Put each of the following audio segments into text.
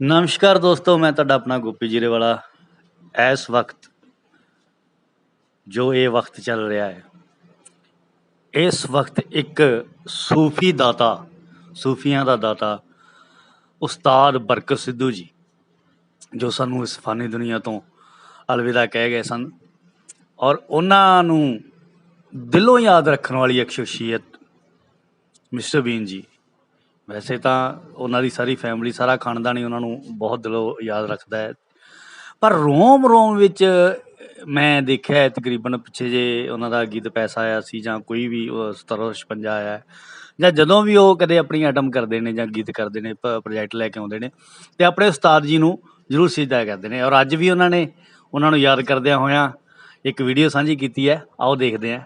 ਨਮਸਕਾਰ ਦੋਸਤੋ, ਮੈਂ ਤੁਹਾਡਾ ਆਪਣਾ ਗੋਪੀ ਜੀਰੇ ਵਾਲਾ। ਇਸ ਵਕਤ ਜੋ ਇਹ ਵਕਤ ਚੱਲ ਰਿਹਾ ਹੈ, ਇਸ ਵਕਤ ਇੱਕ ਸੂਫੀ ਦਾਤਾ, ਸੂਫੀਆਂ ਦਾ ਦਾਤਾ, ਉਸਤਾਦ ਬਰਕਤ ਸਿੱਧੂ ਜੀ, ਜੋ ਸਾਨੂੰ ਇਸ ਫਾਨੀ ਦੁਨੀਆ ਤੋਂ ਅਲਵਿਦਾ ਕਹਿ ਗਏ ਸਨ। ਔਰ ਉਹਨਾਂ ਨੂੰ ਦਿਲੋਂ ਯਾਦ ਰੱਖਣ ਵਾਲੀ ਇੱਕ ਸ਼ਖਸੀਅਤ, ਮਿਸਟਰ ਬੀਨ ਜੀ ਵੈਸੇ ਤਾਂ ਉਹਨਾਂ ਦੀ ਸਾਰੀ ਫੈਮਿਲੀ ਸਾਰਾ ਖਾਨਦਾਨ ਹੀ ਉਹਨਾਂ ਨੂੰ ਬਹੁਤ ਦਿਲੋਂ ਯਾਦ ਰੱਖਦਾ ਹੈ। ਪਰ ਰੋਮ ਰੋਮ ਵਿੱਚ ਮੈਂ ਦੇਖਿਆ ਤਕਰੀਬਨ ਪਿੱਛੇ ਜੇ ਉਹਨਾਂ ਦਾ ਗੀਤ ਪੈਸਾ ਆਇਆ ਸੀ ਜਾਂ ਕੋਈ ਵੀ 1756 ਆਇਆ ਜਾਂ ਜਦੋਂ ਵੀ ਉਹ ਕਦੇ ਆਪਣੀ ਆਈਟਮ ਕਰਦੇ ਨੇ ਜਾਂ ਗੀਤ ਕਰਦੇ ਨੇ ਪ੍ਰੋਜੈਕਟ ਲੈ ਕੇ ਆਉਂਦੇ ਨੇ, ਤੇ ਆਪਣੇ ਉਸਤਾਦ ਜੀ ਨੂੰ ਜ਼ਰੂਰ ਸਿੱਧਾ ਕਰਦੇ ਨੇ ਔਰ ਅੱਜ ਵੀ ਉਹਨਾਂ ਨੇ ਉਹਨਾਂ ਨੂੰ ਯਾਦ ਕਰਦਿਆਂ ਹੋਇਆਂ ਇੱਕ ਵੀਡੀਓ ਸਾਂਝੀ ਕੀਤੀ ਹੈ। ਆਓ ਦੇਖਦੇ ਹਾਂ।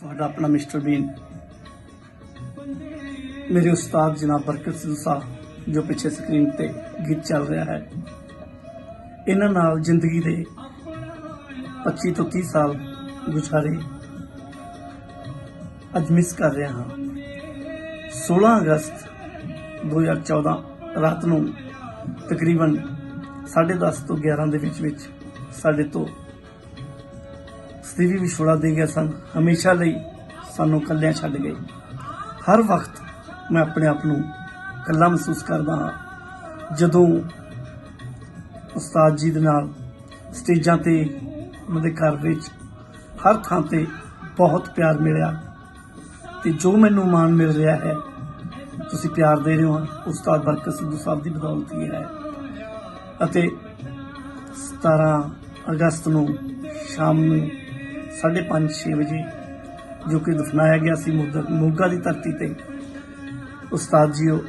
ਤੁਹਾਡਾ ਆਪਣਾ ਮਿਸਟਰ ਬੀਨ ਮੇਰੇ ਉਸਤਾਦ ਜਨਾਬ ਬਰਕਤ ਸਿੰਘ ਸਾਹਿਬ, ਜੋ ਪਿੱਛੇ ਸਕਰੀਨ ਤੇ ਗੀਤ ਚੱਲ ਰਿਹਾ ਹੈ, ਇਹਨਾਂ ਨਾਲ ਜ਼ਿੰਦਗੀ ਦੇ 25 ਤੋਂ 30 ਸਾਲ ਗੁਜ਼ਾਰੇ ਅੱਜ ਮਿਸ ਕਰ ਰਿਹਾ ਹਾਂ। 16 ਅਗਸਤ 2014 ਰਾਤ ਨੂੰ ਤਕਰੀਬਨ 10:30 ਤੋਂ 11 ਦੇ ਵਿੱਚ ਵਿੱਚ ਸਾਡੇ ਤੋਂ ਸਤੀਵੀ ਵਿਛੋੜਾ ਦੇ ਗਿਆ ਸਨ ਹਮੇਸ਼ਾ ਲਈ ਸਾਨੂੰ ਕੱਲਿਆਂ ਛੱਡ ਗਏ। ਹਰ ਵਕਤ ਮੈਂ ਆਪਣੇ ਆਪ ਨੂੰ ਇਕੱਲਾ ਮਹਿਸੂਸ ਕਰਦਾ ਹਾਂ। ਜਦੋਂ ਉਸਤਾਦ ਜੀ ਦੇ ਨਾਲ ਸਟੇਜਾਂ ਤੇ ਉਹਨਾਂ ਦੇ ਘਰ ਵਿੱਚ ਹਰ ਥਾਂ ਤੇ ਬਹੁਤ ਪਿਆਰ ਮਿਲਿਆ ਤੇ ਜੋ ਮੈਨੂੰ ਮਾਣ ਮਿਲ ਰਿਹਾ ਹੈ, ਤੁਸੀਂ ਪਿਆਰ ਦੇ ਰਹੇ ਹੋ। ਉਸਤਾਦ ਬਰਕਤ ਸਿੱਧੂ ਸਾਹਿਬ ਦੀ ਬਦੌਲਤ ਹੀ ਹੈ। ਅਤੇ 17 ਅਗਸਤ ਨੂੰ ਸ਼ਾਮ ਨੂੰ 5:30 6 ਵਜੇ ਜੋ ਕਿ ਦਫਨਾਇਆ ਗਿਆ ਸੀ ਮੁੱਦ- ਮੋਗਾ ਦੀ ਧਰਤੀ ਤੇ ਉਸਤਾਦ ਜੀਓ,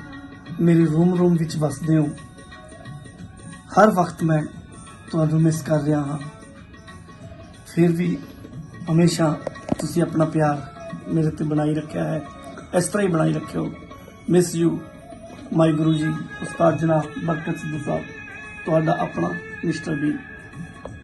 ਮੇਰੇ ਰੂਮ ਰੂਮ ਵਿੱਚ ਵਸਦੇ ਹੋ। ਹਰ ਵਕਤ ਮੈਂ ਤੁਹਾਨੂੰ ਮਿਸ ਕਰ ਰਿਹਾ ਹਾਂ। ਫਿਰ ਵੀ ਹਮੇਸ਼ਾ ਤੁਸੀਂ ਆਪਣਾ ਪਿਆਰ ਮੇਰੇ ਤੇ ਬਣਾਈ ਰੱਖਿਆ ਹੈ। ਇਸ ਤਰ੍ਹਾਂ ਹੀ ਬਣਾਈ ਰੱਖਿਓ। Miss you my Guru ji, ਉਸਤਾਦ ਜਨਾਬ ਬਰਕਤ ਸਿੱਧੂ ਸਾਹਿਬ, ਤੁਹਾਡਾ ਆਪਣਾ ਮਿਸਟਰ ਬੀ